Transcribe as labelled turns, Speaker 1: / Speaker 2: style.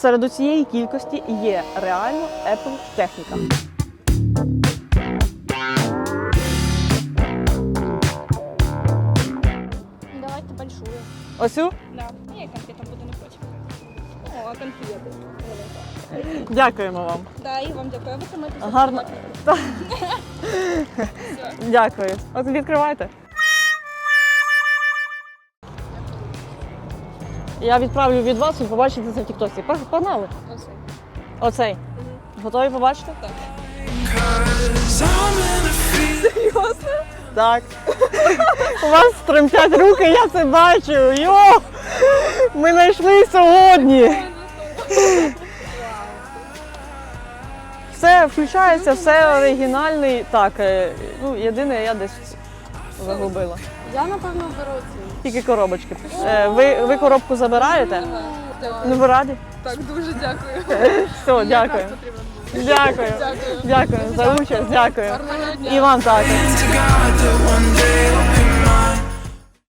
Speaker 1: Серед усієї кількості є реально Apple техніка.
Speaker 2: Давайте большую.
Speaker 1: Оцю?
Speaker 2: Да. Я конфетом буду не хочу. О, конфети.
Speaker 1: Дякуємо вам.
Speaker 2: Да, і вам дякую. Ви тримаєте
Speaker 1: Гарно. Та- Дякую. От відкривайте. Я відправлю від вас, ви побачите це в Тіктосі. Погнали. Оцей. Готові побачити? Так. Серйозно? Так. У вас тремтять руки, я це бачу. Йо! Ми знайшли сьогодні. Все включається, все оригінальний. Так, е, ну єдине, я десь загубила.
Speaker 2: Я, напевно, беру цю.
Speaker 1: Тільки коробочки. Е, Ви, ви коробку забираєте? Ну ви раді?
Speaker 2: Так, дуже дякую.
Speaker 1: Все, дякую. Дякую. Дякую за участь, дякую. І вам також.
Speaker 3: to God that